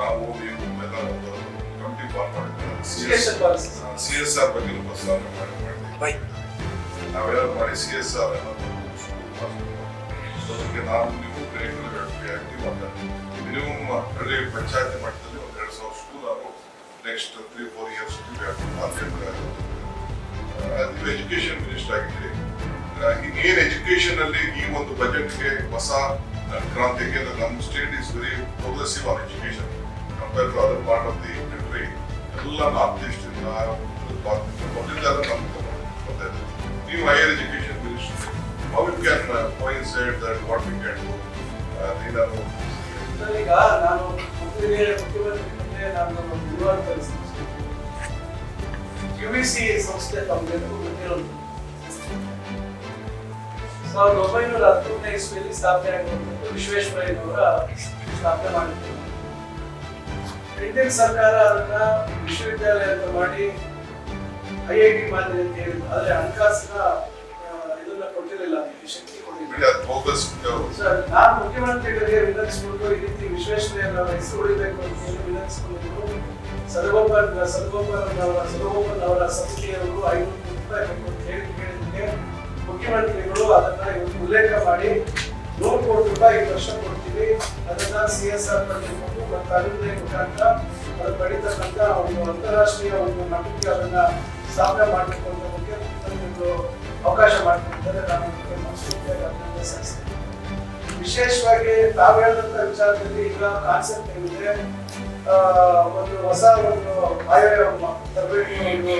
ನಾವು ನೀವು ಎಲ್ಲ ಒಂದು ಕಮಿಟಿ ಫಾರ್ಮ್ ಮಾಡಿದ್ವಿ Education policy. C S R ಬಗ್ಗೆ. ಪ್ರಸ್ತಾವನೆ ಮಾಡಿ ಮಾಡಿದ್ವಿ ನಾವೆಲ್ಲ ಮಾಡಿ ಸಿ ಎಸ್ ಆರ್ ಅದಕ್ಕೆ ನಾವು ನೀವು ಬೇರೆ ಆಕ್ಟಿವ್ ಮಾಡ್ತಾರೆ ಮಿನಿಮಮ್ ಹಳ್ಳಿ ಪಂಚಾಯತಿ ಮಟ್ಟದಲ್ಲಿ ಒಂದು ಎರಡು ಸಾವಿರ ಸ್ಕೂಲ್ ನಾವು ನೆಕ್ಸ್ಟ್ ತ್ರೀ ಫೋರ್ ಇಯರ್ಸ್ ನೀವು ಎಜುಕೇಶನ್ ಮಿನಿಸ್ಟರ್ ಆಗಿದ್ದೀರಿ. ಏನ್ ಎಜುಕೇಶನ್ ಅಲ್ಲಿ ಈ ಒಂದು ಬಜೆಟ್ಗೆ ಹೊಸ ಕ್ರಾಂತಿ ಯಾಕೆಂದ್ರೆ ನಮ್ಮ state is very progressive on education compare to other part of the country ಎಲ್ಲ ನಾರ್ತ್ ಈಸ್ಟ್ ಇಂದ ಮೊದಲಿಂದ ನಮ್ಮ ಬರ್ತಾ ನೀವು higher education minister how you can coincide that what we can do ಈಗ ನಾನು ಮುಖ್ಯಮಂತ್ರಿ ನಾನು ಒಂದು ವಿವಾದ ತರಿಸ್ತೀನಿ. ಯುವಿಸಿ ಸಂಸ್ಥೆ ತಮಗೆಲ್ಲರಿಗೂ ಗೊತ್ತಿರೋದು? ಸಾವಿರದ ಒಂಬೈನೂರ ಹತ್ತೊಂದನೇ ಇಸ್ವಿಯಲ್ಲಿ ಸ್ಥಾಪನೆ ಆಗಿರುವಂಥದ್ದು ವಿಶ್ವೇಶ್ವರಯ್ಯನವರ ಸ್ಥಾಪನೆ ಮಾಡಿದ್ರು. ಇಂಡಿಯನ್ ಸರ್ಕಾರ ಅದನ್ನ ವಿಶ್ವವಿದ್ಯಾಲಯ ಅಂತ ಮಾಡಿ ಐ ಐ ಟಿ ಮಾಡಿದೆ ಅಂತ ಹೇಳಿದ್ರು. ಆದ್ರೆ ಹಣಕಾಸಿನ ಇದನ್ನ ಕೊಟ್ಟಿರಲಿಲ್ಲ. ಅದಕ್ಕೆ ಶಕ್ತಿ ಕೊಟ್ಟಿಲ್ಲ ನಾನು ಮುಖ್ಯಮಂತ್ರಿಗಳಿಗೆ ವಿನಂತಿಸಿಕೊಂಡು ಈ ರೀತಿ ವಿಶ್ವೇಶ್ವರಯ್ಯನವರ ಹೆಸರು ಉಳಿಬೇಕು ಅಂತ ಹೇಳಿ ವಿನಂತಿಸಿಕೊಂಡಿದ್ದು ಸದಗೋಪನ್ ಸದಗೋಪನ್ ಅವರ ಸದಗೋಪನ್ ಅವರ ಸಂಸ್ಥೆಯವರು ಐನೂರು ರೂಪಾಯಿ ಬೇಕು ಅಂತ ಹೇಳಿ ಕೇಳಿದ್ದಕ್ಕೆ ಮುಖ್ಯಮಂತ್ರಿಗಳು ಅದನ್ನ ಉಲ್ಲೇಖ ಮಾಡಿ ನೂರು ಕೋಟಿ ರೂಪಾಯಿ ಈ ವರ್ಷ ಕೊಡ್ತೀವಿ. ಅದನ್ನ ಸಿ ಎಸ್ ಆರ್ ಮಾಡಿಕೊಂಡು ಒಂದು ಅಂತಾರಾಷ್ಟ್ರೀಯ ಒಂದು ಮಟ್ಟಕ್ಕೆ ಅದನ್ನ ಸ್ಥಾಪನೆ ಮಾಡಬೇಕು ಬಗ್ಗೆ ಒಂದು ಅವಕಾಶ ಮಾಡಿಕೊಡ್ತಾರೆ ವಿಶೇಷವಾಗಿ ತಾವು ಹೇಳಿದಂತ ವಿಚಾರದಲ್ಲಿ ಈಗ ಕಾನ್ಸೆಪ್ಟ್ ಏನಿದೆ ಒಂದು ಹೊಸ ಒಂದು ಆಯಾಯ ಮ- ತರಬೇತಿ ಒಂದು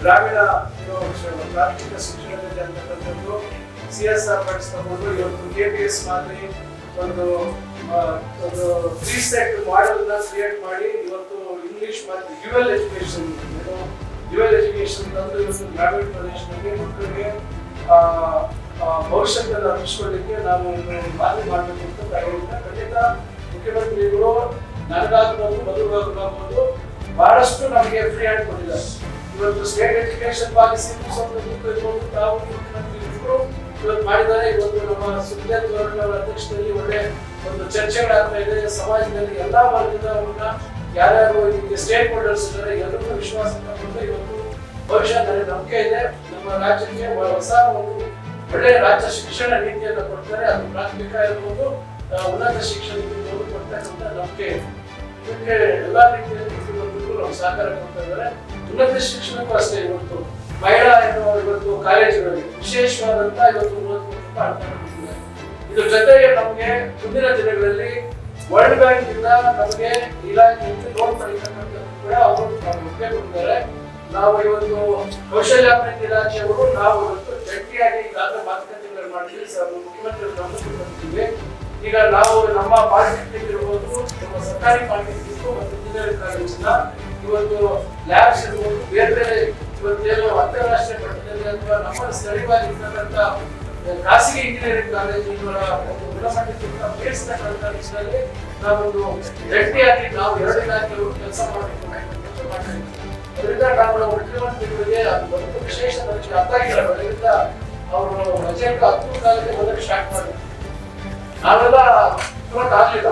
ಗ್ರಾಮೀಣ ಪ್ರಾಥಮಿಕ ಶಿಕ್ಷಣದಲ್ಲಿ ಅಂತಕ್ಕಂಥದ್ದು ಸಿ ಎಸ್ ಆರ್ ಫಂಡ್ಸ್ ತಗೊಂಡು ಇವತ್ತು ಕೆ ಪಿ ಎಸ್ ಮಾದರಿ ಒಂದು ಒಂದು ತ್ರೀ ಸೆಟ್ ಮಾಡೆಲ್ ಅನ್ನ ಕ್ರಿಯೇಟ್ ಮಾಡಿ ಇವತ್ತು ಇಂಗ್ಲಿಷ್ ಮತ್ತು ಡ್ಯುವೆಲ್ ಎಜುಕೇಶನ್ ಡ್ಯುವೆಲ್ ಎಜುಕೇಶನ್ ತಂದು ಇವತ್ತು ಗ್ರಾಮೀಣ ಪ್ರದೇಶದಲ್ಲಿ ಮಕ್ಕಳಿಗೆ ಭವಿಷ್ಯದ ಅರ್ಪಿಸ್ಕೊಳ್ಳಿಕ್ಕೆ ನಾವು ಮಾದರಿ ಮಾಡಬೇಕು ಅಂತ ತಗೊಂಡಿದ್ದೆ ಖಂಡಿತ ಮುಖ್ಯಮಂತ್ರಿಗಳು, ನನಗಾಗ್ಬೋದು ಬದುಕಾಗಬಹುದು ಬಹಳಷ್ಟು ನಮಗೆ ಫ್ರೀ ಹ್ಯಾಂಡ್ ಕೊಟ್ಟಿದ್ದಾರೆ ಇವತ್ತು ಸ್ಟೇಟ್ ಎಜುಕೇಶನ್ ಪಾಲಿಸಿ ಸ್ವಲ್ಪ ತಾವು ಮುಖ್ಯಮಂತ್ರಿಗಳು ಇವತ್ತು ಮಾಡಿದ್ದಾರೆ. ಇವತ್ತು ನಮ್ಮ ಸುದ್ದಿಯ ಅವರ ಅಧ್ಯಕ್ಷತೆಯಲ್ಲಿ ಒಳ್ಳೆ ಒಂದು ಚರ್ಚೆಗಳಾಗ್ತಾ ಇದೆ. ಸಮಾಜದಲ್ಲಿ ಎಲ್ಲಾ ವರ್ಗದವರನ್ನ ಯಾರ್ಯಾರು ಇದಕ್ಕೆ ಸ್ಟೇಕ್ ಹೋಲ್ಡರ್ಸ್ ಇದ್ದಾರೆ ಎಲ್ಲರೂ ವಿಶ್ವಾಸ ಇವತ್ತು ಭವಿಷ್ಯದಲ್ಲಿ ನಂಬಿಕೆ ಇದೆ. ನಮ್ಮ ರಾಜ್ಯಕ್ಕೆ ಹೊಸ ಒಂದು ಒಳ್ಳೆ ರಾಜ್ಯ ಶಿಕ್ಷಣ ನೀತಿಯನ್ನು ಕೊಡ್ತಾರೆ. ಅದು ಪ್ರಾಥಮಿಕ ಇರ್ಬೋದು ಉನ್ನತ ಶಿಕ್ಷಣ ಕೊಡ್ತಕ್ಕಂಥ ನಂಬಿಕೆ ಇದೆ. ಇದಕ್ಕೆ ಎಲ್ಲಾ ರೀತಿಯಲ್ಲಿ ಸಹಕಾರ ಕೊಡ್ತಾ ಇದ್ದಾರೆ. ಉನ್ನತ ಶಿಕ್ಷಣಕ್ಕೂ ಅಷ್ಟೇ ಇವತ್ತು ಮಹಿಳಾ ಎನ್ನುವ ಇವತ್ತು ಕಾಲೇಜುಗಳಲ್ಲಿ ವಿಶೇಷವಾದಂತ ಇವತ್ತು. ಇದ್ರ ಜೊತೆಗೆ ನಮಗೆ ಮುಂದಿನ ದಿನಗಳಲ್ಲಿ ವರ್ಲ್ಡ್ ಬ್ಯಾಂಕ್ ಇಂದ ನಮಗೆ ಇಲಾಖೆಯಿಂದ ಲೋನ್ ಪಡೆಯತಕ್ಕಂಥದ್ದು ಕೂಡ ಅವರು ನಾವು ಇವತ್ತು ಕೌಶಲ್ಯಾಭಿವೃದ್ಧಿ ಇಲಾಖೆಯವರು ನಾವು ಇವತ್ತು ಜಂಟಿಯಾಗಿ ಈಗಾಗಲೇ ಮಾತುಕತೆಗಳನ್ನು ಮಾಡಿದ್ವಿ. ಸರ್ ಮುಖ್ಯಮಂತ್ರಿ ಈಗ ನಾವು ನಮ್ಮ ಪಾಲಿಟೆಕ್ನಿಕ್ ಇರ್ಬೋದು, ನಮ್ಮ ಸರ್ಕಾರಿ ಪಾಲಿಟೆಕ್ನಿಕ್ ಮತ್ತು ಇಂಜಿನಿಯರಿಂಗ್ ಕಾಲೇಜಿನ ಇವತ್ತು ಲ್ಯಾಬ್ಸ್ ಇರ್ಬೋದು, ಬೇರೆ ಬೇರೆ ಇವತ್ತೇನು ಅಂತಾರಾಷ್ಟ್ರೀಯ ಮಟ್ಟದಲ್ಲಿ ಅಥವಾ ನಮ್ಮ ಸ್ಥಳೀಯವಾಗಿರ್ತಕ್ಕಂಥ ಖಾಸಗಿ ಇಂಜಿನಿಯರಿಂಗ್ ಕಾಲೇಜುಗಳ ಒಂದು ಗುಣಮಟ್ಟಕ್ಕಿಂತ ಮೇಲಿಸ್ತಕ್ಕಂಥ ನಿಟ್ಟಿನಲ್ಲಿ ನಾವೊಂದು ಜಂಟಿಯಾಗಿ ನಾವು ಎರಡು ಇಲಾಖೆಗಳು ಕೆಲಸ ಮಾಡಬೇಕು. ಅದರಿಂದ ನಾವು ನಮ್ಮ ಮುಖ್ಯಮಂತ್ರಿಗಳಿಗೆ ಒಂದು ವಿಶೇಷ ನನಗೆ ಅರ್ಥ ಆಗಿಲ್ಲ. ಅದರಿಂದ ಅವರು ಬಜೆಟ್ ಹತ್ತು ಕಾಲಕ್ಕೆ ಮೊದಲು ಸ್ಟಾರ್ಟ್ ಮಾಡಿದ್ರು. ನಾವೆಲ್ಲ ಆಗ್ಲಿಲ್ಲ.